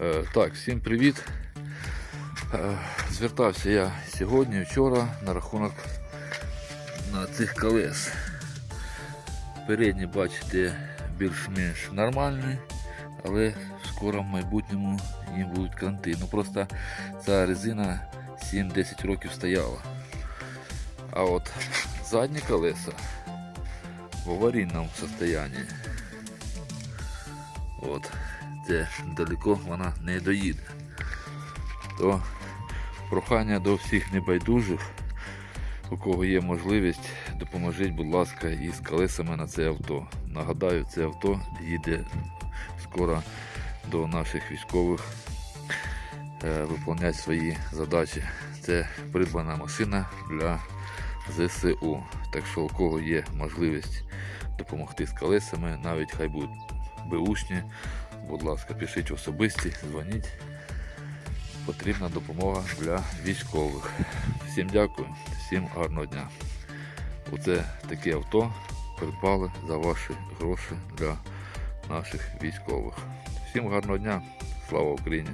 Е, Так, всім привіт. Е, Звертався я сьогодні, вчора на рахунок на цих колес. Передні, бачите, більш-менш нормальні, але в скорому майбутньому їм будуть кранти. Ну просто ця резина 7-10 років стояла. А от задні колеса в аварійному стані. От, це далеко вона не доїде. То прохання до всіх небайдужих, у кого є можливість, допоможіть, будь ласка, із колесами на це авто. Нагадаю, це авто їде скоро до наших військових е, виконувати свої задачі. Це придбана машина для ЗСУ. Так що у кого є можливість допомогти з колесами, навіть хай будуть беушні, будь ласка, пишіть особисті, дзвоніть. Потрібна допомога для військових. Всім дякую, всім гарного дня. Оце таке авто придбали за ваші гроші для наших військових. Всім гарного дня, слава Україні!